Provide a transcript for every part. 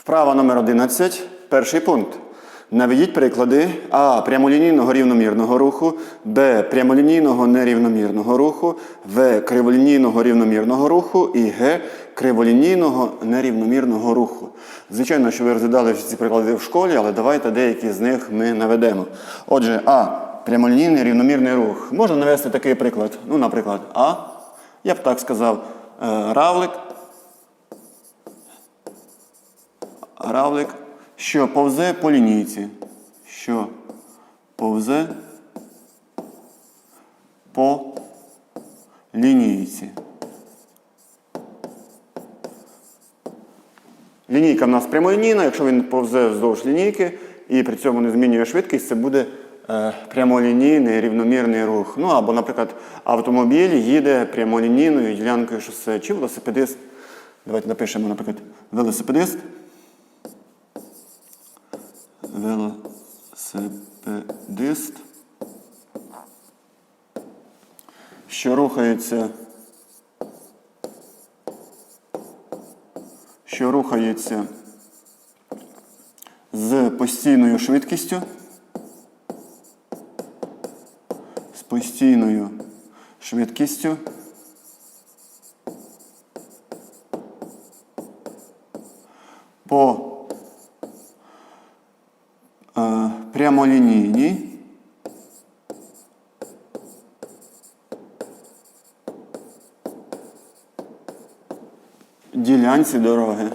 Вправа номер 11. Перший пункт. Наведіть приклади А. Прямолінійного рівномірного руху, Б. Прямолінійного нерівномірного руху, В. Криволінійного рівномірного руху і Г. Криволінійного нерівномірного руху. Звичайно, що ви розглядали ці приклади в школі, але давайте деякі з них ми наведемо. Отже, А. Прямолінійний рівномірний рух. Можна навести такий приклад. Ну, наприклад, А. Я б так сказав, е, равлик. Равлик, що повзе по лінійці. Що повзе по лінійці. Лінійка в нас прямолінійна, якщо він повзе вздовж лінійки і при цьому не змінює швидкість, це буде е, прямолінійний рівномірний рух. Ну або, наприклад, автомобіль їде прямолінійною ділянкою шосе чи велосипедист. Давайте напишемо, наприклад, велосипедист. Велосипедист, що рухається, що рухається з постійною швидкістю, з постійною швидкістю. По е, ділянці дороги.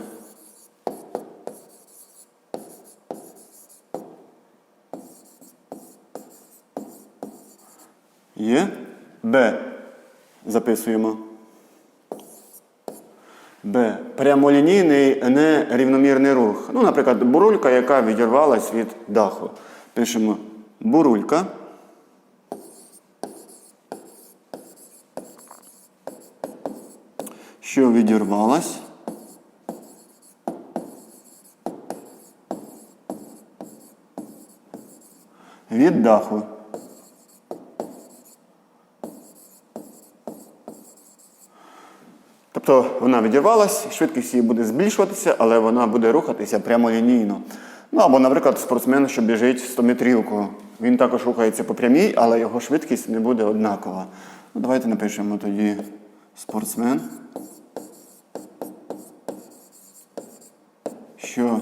Є Б. Записуємо. Б. Прямолінійний нерівномірний рух. Ну, наприклад, бурулька, яка відірвалась від даху. Пишемо бурулька. Що відірвалась. Від даху. Тобто вона відірвалась, швидкість її буде збільшуватися, але вона буде рухатися прямолінійно. Ну або, наприклад, спортсмен, що біжить 100 метрівку. Він також рухається по прямій, але його швидкість не буде однакова. Ну, Давайте напишемо тоді спортсмен. Що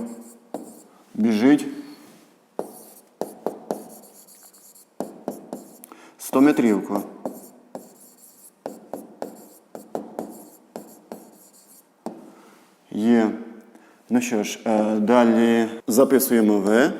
біжить 100 метрівку. Є. Ну що ж, е, далі записуємо В.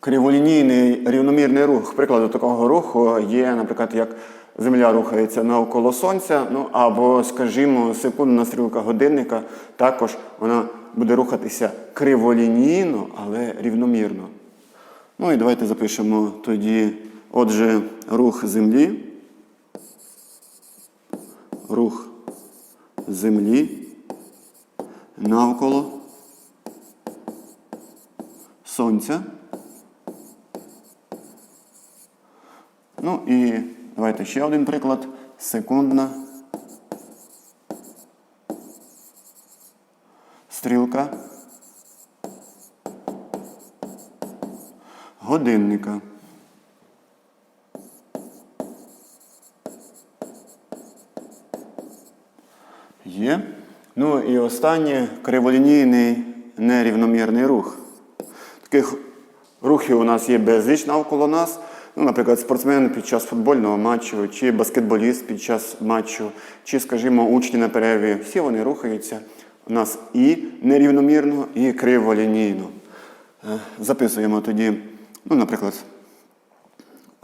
Криволінійний рівномірний рух. Прикладу такого руху є, наприклад, як Земля рухається навколо Сонця, ну або, скажімо, секундна стрілка годинника, також вона буде рухатися криволінійно, але рівномірно. Ну і давайте запишемо тоді, отже, рух Землі. Рух Землі навколо Сонця. Ну і давайте ще один приклад. Секундна стрілка годинника. Є. Ну і останнє криволінійний нерівномірний рух. Таких рухів у нас є безліч навколо нас. Ну, наприклад, спортсмен під час футбольного матчу, чи баскетболіст під час матчу, чи, скажімо, учні на перерві. Всі вони рухаються у нас і нерівномірно, і криволінійно. Е, Записуємо тоді, ну, наприклад,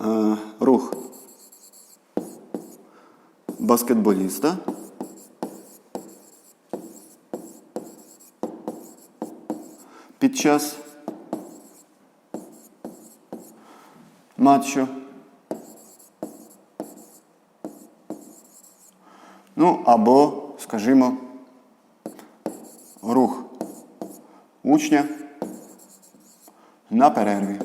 е, рух баскетболіста. під час матчу. Ну, або, скажімо, рух учня на перерві.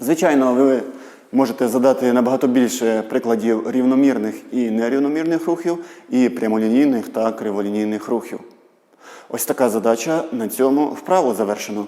Звичайно, ви можете задати набагато більше прикладів рівномірних і нерівномірних рухів, і прямолінійних та криволінійних рухів. Ось така задача на цьому вправо завершено.